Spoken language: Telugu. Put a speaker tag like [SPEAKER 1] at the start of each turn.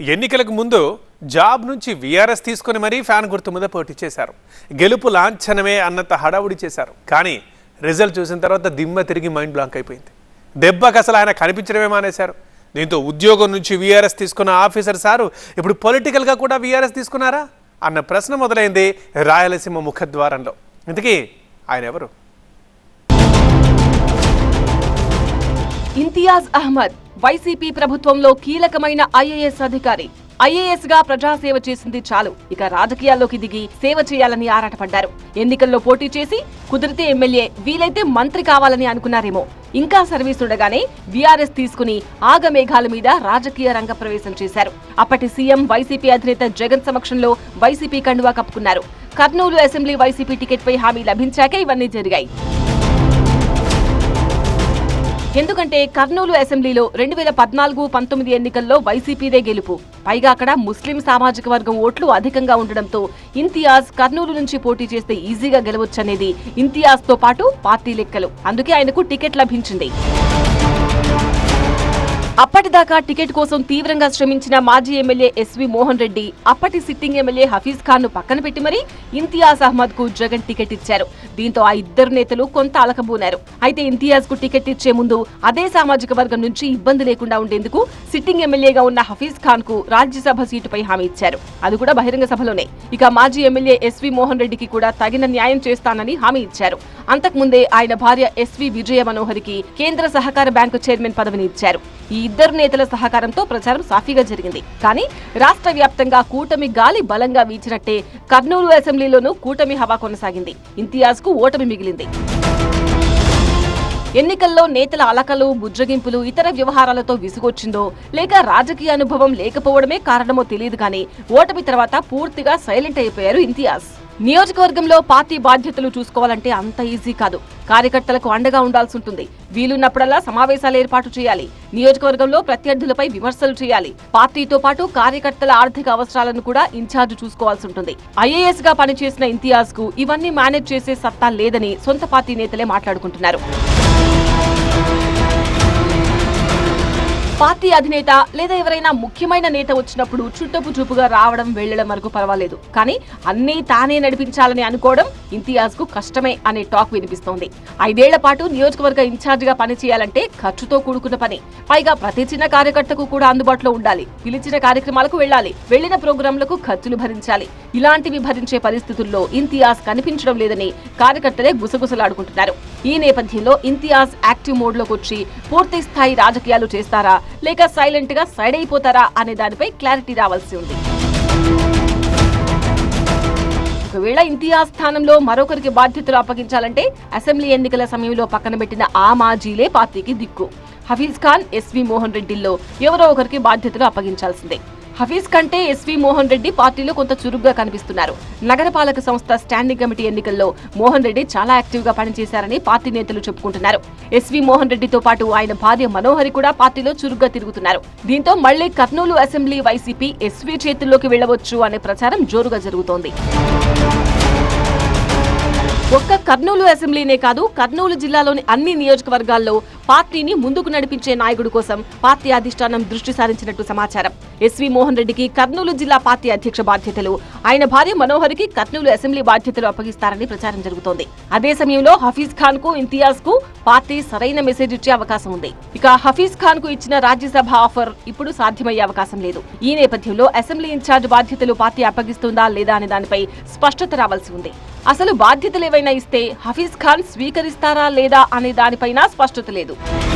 [SPEAKER 1] ఎన్నికలకు ముందు జాబ్ నుంచి వీఆర్ఎస్ తీసుకుని మరీ ఫ్యాన్ గుర్తు మీద పోటీ చేశారు. గెలుపు లాంఛనమే అన్నంత హడావుడి చేశారు. కానీ రిజల్ట్ చూసిన తర్వాత దిమ్మ తిరిగి మైండ్ బ్లాంక్ అయిపోయింది. దెబ్బకు అసలు ఆయన కనిపించడమే మానేశారు. దీంతో ఉద్యోగం నుంచి వీఆర్ఎస్ తీసుకున్న ఆఫీసర్ సారు ఇప్పుడు పొలిటికల్గా కూడా వీఆర్ఎస్ తీసుకున్నారా? అన్న ప్రశ్న మొదలైంది రాయలసీమ ముఖద్వారంలో. ఇంతకీ ఆయన ఎవరు?
[SPEAKER 2] ఇంతియాజ్ అహ్మద్ వైసీపీ ప్రభుత్వంలో కీలకమైన ఐఏఎస్ అధికారి. ఐఏఎస్గా ప్రజాసేవ చేసింది చాలు. ఇక రాజకీయాల్లోకి దిగి సేవ చేయాలని ఆరాటపడ్డారు. ఎన్నికల్లో పోటీ చేసి కుదిరితే ఎమ్మెల్యే వీలైతే మంత్రి కావాలని అనుకున్నారేమో. ఇంకా సర్వీస్ ఉండగానే వీఆర్ఎస్ తీసుకుని ఆగమేఘాల మీద రాజకీయ రంగ ప్రవేశం చేశారు. అప్పటి సీఎం వైసీపీ అధినేత జగన్ సమక్షంలో వైసీపీ కండువా కప్పుకున్నారు. కర్నూలు అసెంబ్లీ వైసీపీ టికెట్ పై హామీ లభించాకే ఇవన్నీ జరిగాయి. ఎందుకంటే కర్నూలు అసెంబ్లీలో రెండు వేల పద్నాలుగు పంతొమ్మిది ఎన్నికల్లో వైసీపీదే గెలుపు. పైగా అక్కడ ముస్లిం సామాజిక వర్గం ఓట్లు అధికంగా ఉండడంతో ఇంతియాజ్ కర్నూలు నుంచి పోటీ చేస్తే ఈజీగా గెలవచ్చనేది ఇంతియాజ్తో పాటు పార్టీ లెక్కలు. అందుకే ఆయనకు టికెట్ లభించింది. అప్పటిదాకా టికెట్ కోసం తీవ్రంగా శ్రమించిన మాజీ ఎమ్మెల్యే ఎస్వి మోహన్ రెడ్డి అప్పటి సిట్టింగ్ ఎమ్మెల్యే హఫీజ్ ఖాన్ను పక్కన పెట్టి మరీ ఇంతియాజ్ అహ్మద్కు జగన్ టికెట్ ఇచ్చారు. దీంతో ఆ ఇద్దరు నేతలు కొంత అలకబూనారు అయితే ఇంతియాజ్కు టికెట్ ఇచ్చే ముందు అదే సామాజిక వర్గం నుంచి ఇబ్బంది లేకుండా ఉండేందుకు సిట్టింగ్ ఎమ్మెల్యేగా ఉన్న హఫీజ్ ఖాన్కు రాజ్యసభ సీటుపై హామీ ఇచ్చారు. అది కూడా బహిరంగ సభలోనే. ఇక మాజీ ఎమ్మెల్యే ఎస్వి మోహన్ రెడ్డికి కూడా తగిన న్యాయం చేస్తానని హామీ ఇచ్చారు. అంతకుముందే ఆయన భార్య ఎస్వి విజయ మనోహరికి కేంద్ర సహకార బ్యాంకు చైర్మన్ పదవిని ఇచ్చారు. ఈ ఇద్దరు నేతల సహకారంతో ప్రచారం సాఫీగా జరిగింది. కానీ రాష్ట్ర వ్యాప్తంగా కూటమి గాలి బలంగా వీచినట్టే కర్నూలు అసెంబ్లీలోనూ కూటమి హవా కొనసాగింది. ఇంతియాజ్కు ఓటమి మిగిలింది. ఎన్నికల్లో నేతల అలకలు బుజ్జగింపులు ఇతర వ్యవహారాలతో విసుగొచ్చిందో లేక రాజకీయ అనుభవం లేకపోవడమే కారణమో తెలియదు కానీ ఓటమి తర్వాత పూర్తిగా సైలెంట్ అయిపోయారు ఇంతియాజ్. నియోజకవర్గంలో పార్టీ బాధ్యతలు చూసుకోవాలంటే అంత ఈజీ కాదు. కార్యకర్తలకు అండగా ఉండాల్సి ఉంటుంది. వీలున్నప్పుడల్లా సమావేశాలు ఏర్పాటు చేయాలి. నియోజకవర్గంలో ప్రత్యర్థులపై విమర్శలు చేయాలి. పార్టీతో పాటు కార్యకర్తల ఆర్థిక అవసరాలను కూడా ఇన్ఛార్జ్ చూసుకోవాల్సి ఉంటుంది. ఐఏఎస్గా పనిచేసిన ఇంతియాజ్కు ఇవన్నీ మేనేజ్ చేసే సత్తా లేదని సొంత పార్టీ నేతలే మాట్లాడుకుంటున్నారు. పార్టీ అధినేత లేదా ఎవరైనా ముఖ్యమైన నేత వచ్చినప్పుడు చుట్టపు చూపుగా రావడం వెళ్ళడం వరకు పర్వాలేదు. కానీ అన్నీ తానే నడిపించాలని అనుకోవడం ఇంతియాజ్కు కష్టమే అనే టాక్ వినిపిస్తోంది. ఐదేళ్ళ పాటు నియోజకవర్గ ఇన్ఛార్జిగా పనిచేయాలంటే ఖర్చుతో కూడుకున్న పని. పైగా ప్రతి చిన్న కార్యకర్తకు కూడా అందుబాటులో ఉండాలి. పిలిచిన కార్యక్రమాలకు వెళ్ళాలి. వెళ్ళిన ప్రోగ్రాంలకు ఖర్చులు భరించాలి. ఇలాంటివి భరించే పరిస్థితుల్లో ఇంతియాజ్ కనిపించడం లేదని కార్యకర్తలే గుసగుసలాడుకుంటున్నారు. ఈ నేపథ్యంలో ఇంతియాజ్ యాక్టివ్ మోడ్లోకి వచ్చి పూర్తి స్థాయి రాజకీయాలు చేస్తారా? లేక సైలెంట్గా సైడ్ అయిపోతారా అనే దానిపై క్లారిటీ రావాల్సి ఉంది. ఒకవేళ ఇంతియాజ్ స్థానంలో మరొకరికి బాధ్యతలు అప్పగించాలంటే అసెంబ్లీ ఎన్నికల సమయంలో పక్కన పెట్టిన ఆ మాజీలే పార్టీకి దిక్కు. హఫీజ్ ఖాన్ ఎస్వి మోహన్ రెడ్డిల్లో ఎవరో ఒకరికి బాధ్యతలు అప్పగించాల్సిందే. హఫీజ్ కంటే ఎస్వి మోహన్ రెడ్డి పార్టీలో కొంత చురుగ్గా కనిపిస్తున్నారు. నగరపాలక సంస్థ స్టాండింగ్ కమిటీ ఎన్నికల్లో మోహన్ రెడ్డి చాలా యాక్టివ్గా పనిచేశారని పార్టీ నేతలు చెప్పుకుంటున్నారు. ఎస్వి మోహన్ రెడ్డితో పాటు ఆయన భార్య మనోహరి కూడా పార్టీలో చురుగ్గా తిరుగుతున్నారు. దీంతో మళ్ళీ కర్నూలు అసెంబ్లీ వైసీపీ ఎస్వి చేతుల్లోకి వెళ్ళవచ్చు అనే ప్రచారం జోరుగా జరుగుతోంది. ఒక్క కర్నూలు అసెంబ్లీనే కాదు కర్నూలు జిల్లాలోని అన్ని నియోజకవర్గాల్లో పార్టీని ముందుకు నడిపించే నాయకుడు కోసం పార్టీ అధిష్టానం దృష్టి సారించినట్టు సమాచారం. ఎస్వి మోహన్ రెడ్డికి కర్నూలు జిల్లా పార్టీ అధ్యక్ష బాధ్యతలు. ఆయన భార్య మనోహరికి కర్నూలు అసెంబ్లీ బాధ్యతలు అప్పగిస్తారని ప్రచారం జరుగుతోంది. అదే సమయంలో హఫీజ్ ఖాన్కు ఇంతియాజ్కు పార్టీ సరైన మెసేజ్ ఇచ్చే అవకాశం ఉంది. ఇక హఫీజ్ ఖాన్కు ఇచ్చిన రాజ్యసభ ఆఫర్ ఇప్పుడు సాధ్యమయ్యే అవకాశం లేదు. ఈ నేపథ్యంలో అసెంబ్లీ ఇన్ఛార్జ్ బాధ్యతలు పార్టీ అప్పగిస్తుందా లేదా అనే దానిపై స్పష్టత రావాల్సి ఉంది. అసలు బాధ్యతలు ఏవైనా ఇస్తే హఫీజ్ ఖాన్ స్వీకరిస్తారా లేదా అనే దానిపైన స్పష్టత లేదు. Obrigado.